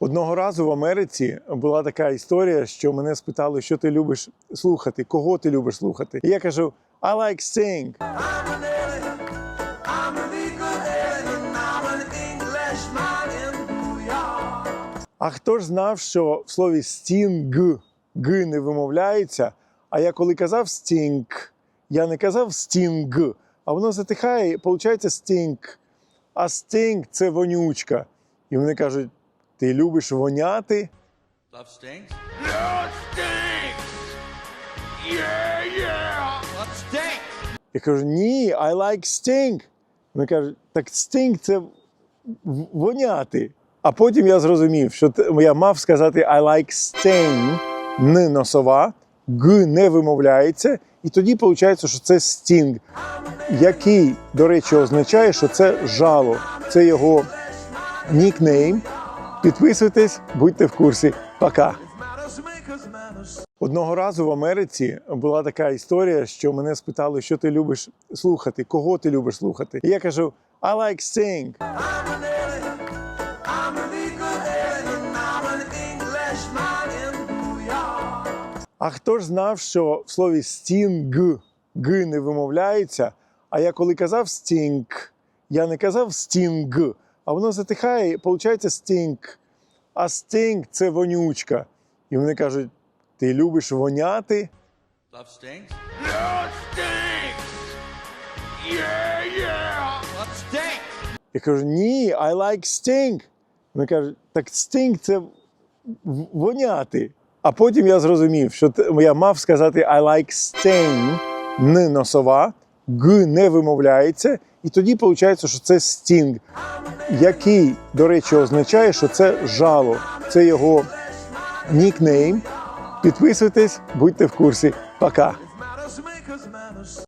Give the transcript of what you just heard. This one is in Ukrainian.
Одного разу в Америці була така історія, що мене спитали, що ти любиш слухати, кого ти любиш слухати. І я кажу: I like sing. А хто ж знав, що в слові sting г не вимовляється? А я коли казав sting, я не казав sting, а воно затихає, і виходить sting. А sting – це вонючка. І вони кажуть: ти любиш воняти? Love stinks. Lord stinks. Yeah, yeah. Love stinks. Я кажу, ні, I like sting. Вони кажуть, так sting – це воняти. А потім я зрозумів, що я мав сказати I like sting, н носова, г не вимовляється, і тоді виходить, що це sting, який, до речі, означає, що це жало. Це його нікнейм. Підписуйтесь, будьте в курсі. Пока. Одного разу в Америці була така історія, що мене спитали, що ти любиш слухати, кого ти любиш слухати. І я кажу: I like sing. А хто ж знав, що в слові sting г не вимовляється? А я коли казав sting, я не казав sting, а воно затихає, і виходить sting. А sting – це вонючка. І вони кажуть: ти любиш воняти? Love stinks. Lord stinks. Yeah, yeah. Love stinks. Я кажу, ні, I like sting. Вони кажуть, так sting – це воняти. А потім я зрозумів, що я мав сказати I like sting, н носова, г не вимовляється, і тоді виходить, що це sting, який, до речі, означає, що це жало. Це його нікнейм. Підписуйтесь, будьте в курсі. Пока.